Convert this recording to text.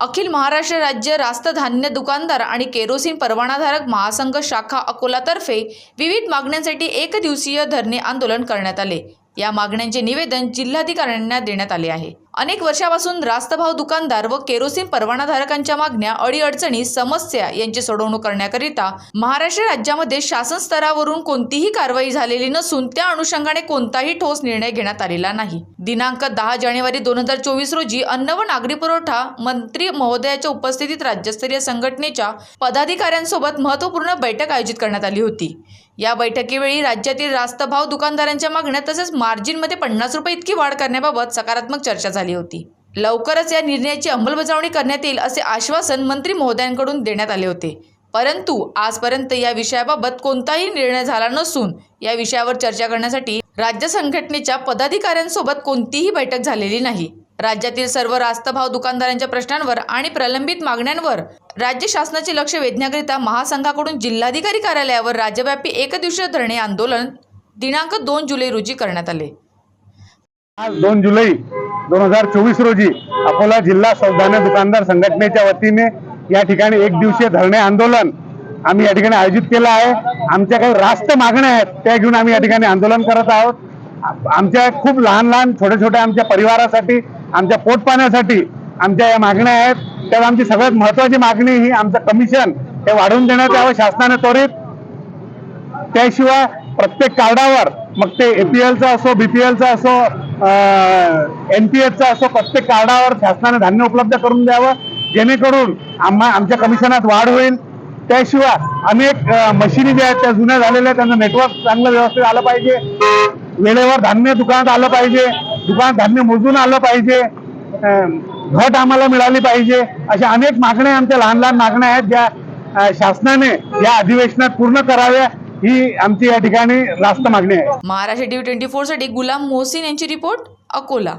अखिल महाराष्ट्र राज्य रास्त धान्य दुकानदार आणि केरोसिन परवानाधारक महासंघ शाखा अकोलातर्फे विविध मागण्यांसाठी एक दिवसीय धरणे आंदोलन करण्यात आले. या मागण्यांचे निवेदन जिल्हाधिकाऱ्यांना देण्यात आले आहे. अनेक वर्षापासून रास्तभाव दुकानदार व केरोसिन परवानाधारकांच्या मागण्या अडीअडचणी समस्या यांची सोडवणूक करण्याकरिता महाराष्ट्र राज्यामध्ये शासन स्तरावरून कोणतीही कारवाई झालेली नसून त्या अनुषंगाने कोणताही ठोस निर्णय घेण्यात आलेला नाही. दिनांक दहा जानेवारी दोन हजार चोवीस रोजी अन्न व नागरी पुरवठा मंत्री महोदयाच्या उपस्थितीत राज्यस्तरीय संघटनेच्या पदाधिकाऱ्यांसोबत महत्त्वपूर्ण बैठक आयोजित करण्यात आली होती. या बैठकीवेळी राज्यातील रास्त भाव दुकानदारांच्या मागण्या तसेच मार्जिनमध्ये पन्नास रुपये इतकी वाढ करण्याबाबत सकारात्मक चर्चा झाली. होती. लवकरच या निर्णयाची अंमलबजावणी करण्यात येईल असे आश्वासन मंत्री महोदयांकडून देण्यात आले होते. परंतु आजपर्यंत या विषयाबाबत कोणताही निर्णय झाला नसून या विषयावर चर्चा करण्यासाठी राज्य संघटनेच्या पदाधिकाऱ्यांसोबत कोणतीही बैठक झालेली नाही. राज्यातील सर्व रास्तभाव दुकानदारांच्या प्रश्नांवर आणि प्रलंबित मागण्यांवर राज्य शासनाचे लक्ष वेधण्याकरिता महासंघाकडून जिल्हाधिकारी कार्यालयावर राज्यव्यापी एकदिवसीय धरणे आंदोलन दिनांक दोन जुलै रोजी करण्यात आले. आज दोन जुलै दोन हजार चोवीस रोजी अकोला जिल्हा सौधान्य दुकानदार संघटनेच्या वतीने या ठिकाणी एक दिवसीय धरणे आंदोलन आम्ही या ठिकाणी आयोजित केलं आहे. आमच्या काही रास्त मागण्या आहेत त्या घेऊन आम्ही या ठिकाणी आंदोलन करत आहोत. आमच्या खूप लहान लहान छोट्या छोट्या आमच्या परिवारासाठी आमच्या पोट पाण्यासाठी आमच्या या मागण्या आहेत. तर आमची सगळ्यात महत्वाची मागणी ही आमचं कमिशन हे वाढवून देण्यात यावं शासनाने त्वरित. त्याशिवाय प्रत्येक कार्डावर मग ते एपीएलचा असो बीपीएलचा असो एनपीएसचा असो प्रत्येक कार्डावर शासनाने धान्य उपलब्ध करून द्यावं. जेणेकरून आम्हा आमच्या कमिशनात वाढ होईल. त्याशिवाय अनेक मशिनी ज्या आहेत त्या जुन्या झालेल्या आहेत त्यांचं नेटवर्क चांगलं व्यवस्थित आलं पाहिजे. वेळेवर धान्य दुकानात आलं पाहिजे. दुकानात धान्य मोजून आलं पाहिजे. घट आम्हाला मिळाली पाहिजे. अशा अनेक मागण्या आमच्या लहान लहान मागण्या आहेत ज्या शासनाने या अधिवेशनात पूर्ण कराव्या. ही आमची या ठिकाणी रास्त मागणी आहे. महाराष्ट्र टी ट्वेंटी फोरसाठी गुलाम मोहसिन यांची रिपोर्ट अकोला.